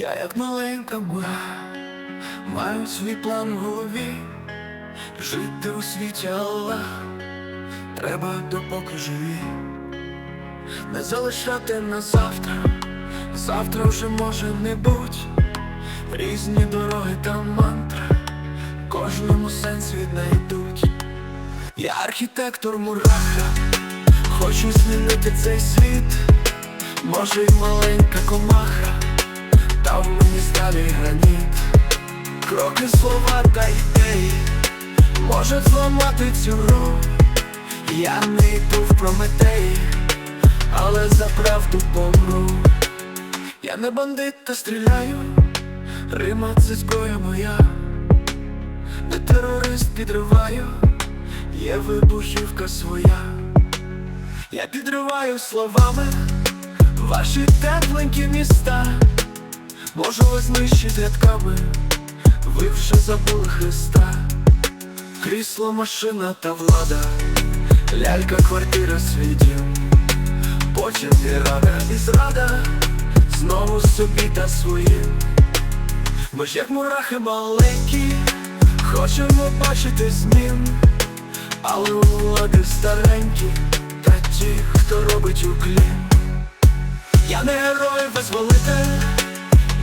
Я як маленька мура, маю свій план в голові, жити у світі Аллах, треба допоки живі, не залишати на завтра, завтра вже може не буть, різні дороги та мантри, кожному сенс віднайдуть. Я архітектор мураха, хочу змінити цей світ, може й маленька комаха. В граніт, кроки, слова та ідеї можуть зламати цю гру. Я не йду в Прометеї, але за правду помру. Я не бандит та стріляю, Рима це зброя моя, не терорист підриваю, є вибухівка своя. Я підриваю словами ваші тепленькі міста. Можу знищити рядками, ви вже забули Христа, крісло, машина та влада, лялька, квартира, свій дім. Потім і рада і зрада, знову собі та своїм. Ми ж як мурахи маленькі, хочемо бачити змін, але у влади старенькі, та ті, хто робить уклін. Я не герой визволитель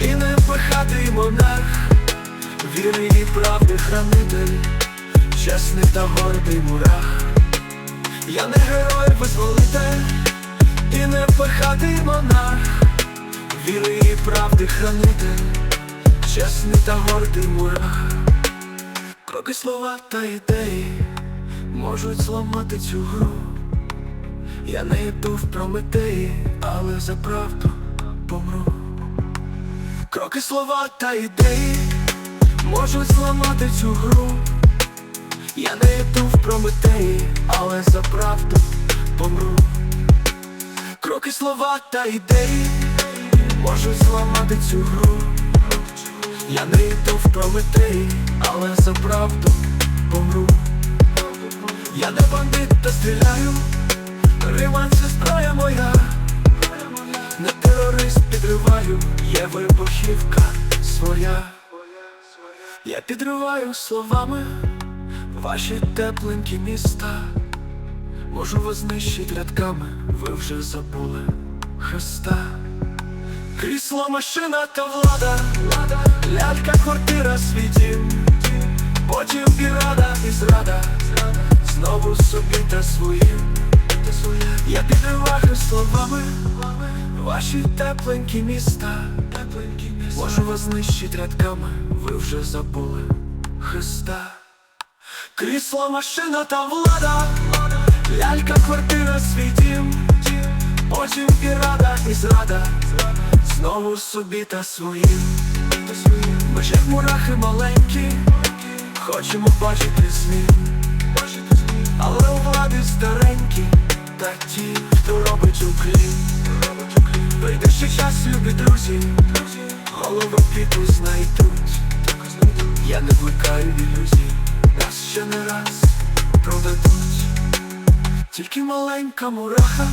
і не пихатий монарх, віри і правди хранитель, чесний та гордий мурах. Я не герой визволитель і не пихатий монарх, віри і правди хранитель, чесний та гордий мурах. Кроки слова та ідеї можуть зламати цю гру. Я не йду в Прометеї, але за правду помру. Кроки, слова та ідеї можуть зламати цю гру. Я не йду в Прометеї, але за правду помру. Кроки, слова та ідеї можуть зламати цю гру. Я не йду в Прометеї, але за правду помру. Я не бандит та стріляю, Рима це моя. Не терорист підриваю, є вибухівка своя. Я підриваю словами ваші тепленькі міста. Можу вас знищити рядками, ви вже забули Христа. Крісло, машина та влада, лялька, квартира, свій дім Потім і рада, і зрада, знову собі та своїм. Я підриваю словами Ваші тепленькі міста. Тепленькі, Можу вас знищити рядками. Ви вже забули Христа. Крісло, машина та влада. Лялька, квартира, свій дім. Потім і рада, і зрада. Знову собі та своїм. Ми ж як мурахи маленькі. Хочемо бачити змін. Але у влади старенькі, та ті, хто робить уклін. Любі друзі, голову піту знайдуть. Я не викаю ілюзій, нас ще не раз продадуть. Тільки маленька мураха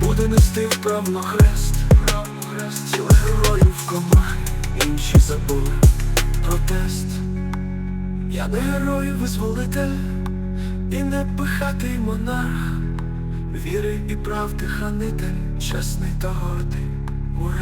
буде нести вправно хрест. Тіло героїв в комахи, інші забули протест. Я не герой, визволитель і не пихатий монарх, віри і правди хранитель, чесний та гордий 无人